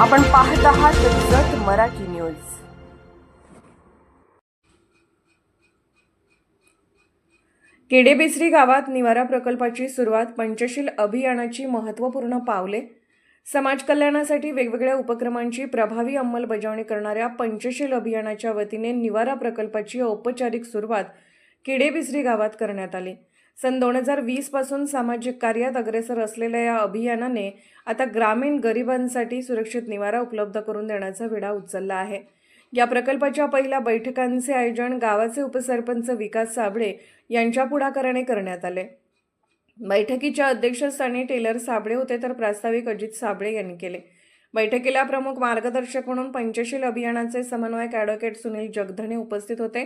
आपण पाहत आहात जत मराठी न्यूज. केडेबेसरी गावात निवारा प्रकल्पाची सुरुवात पंचशील अभियानाची महत्त्वपूर्ण पावले. समाज कल्याणासाठी वेगवेगळ्या उपक्रमांची प्रभावी अंमलबजावणी करणाऱ्या पंचशील अभियानाच्या वतीने निवारा प्रकल्पाची औपचारिक सुरुवात केडेबिसरी गावात करण्यात आली. सन दोन हजार वीसपासून सामाजिक कार्यात अग्रेसर असलेल्या या अभियानाने आता ग्रामीण गरिबांसाठी सुरक्षित निवारा उपलब्ध करून देण्याचा विडा उचलला आहे. या प्रकल्पाच्या पहिल्या बैठकांचे आयोजन गावाचे उपसरपंच विकास साबळे यांच्या पुढाकाराने करण्यात आले. बैठकीच्या अध्यक्षस्थानी टेलर साबळे होते तर प्रास्ताविक अजित साबळे यांनी केले. बैठकीला प्रमुख मार्गदर्शक म्हणून पंचशील अभियानाचे समन्वयक ॲडव्होकेट सुनील जगधणे उपस्थित होते.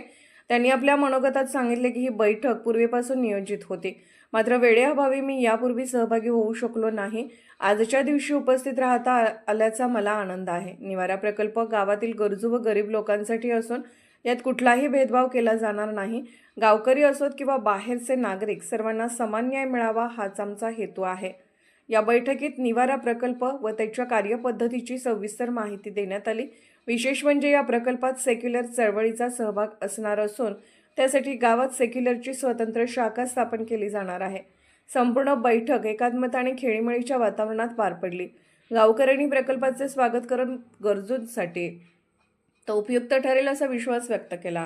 त्यांनी आपल्या मनोगतात सांगितले की ही बैठक पूर्वीपासून नियोजित होती. मात्र वेळेअभावी मी यापूर्वी सहभागी होऊ शकलो नाही. आजच्या दिवशी उपस्थित राहता आ- आल्याचा मला आनंद आहे. निवारा प्रकल्प गावातील गरजू व गरीब लोकांसाठी असून यात कुठलाही भेदभाव केला जाणार नाही. गावकरी असोत किंवा बाहेरचे नागरिक सर्वांना समान न्याय मिळावा हाच आमचा हेतू आहे. या बैठकीत निवारा प्रकल्प व त्याच्या कार्यपद्धतीची सविस्तर माहिती देण्यात आली. विशेष म्हणजे या प्रकल्पात सेक्युलर चळवळीचा सहभाग असणार असून त्यासाठी गावात सेक्युलरची स्वतंत्र शाखा स्थापन केली जाणार आहे. संपूर्ण बैठक एकात्मता आणि खेळीमेळीच्या वातावरणात पार पडली. गावकऱ्यांनी प्रकल्पाचे स्वागत करून गरजूंसाठी तो उपयुक्त ठरेल असा विश्वास व्यक्त केला.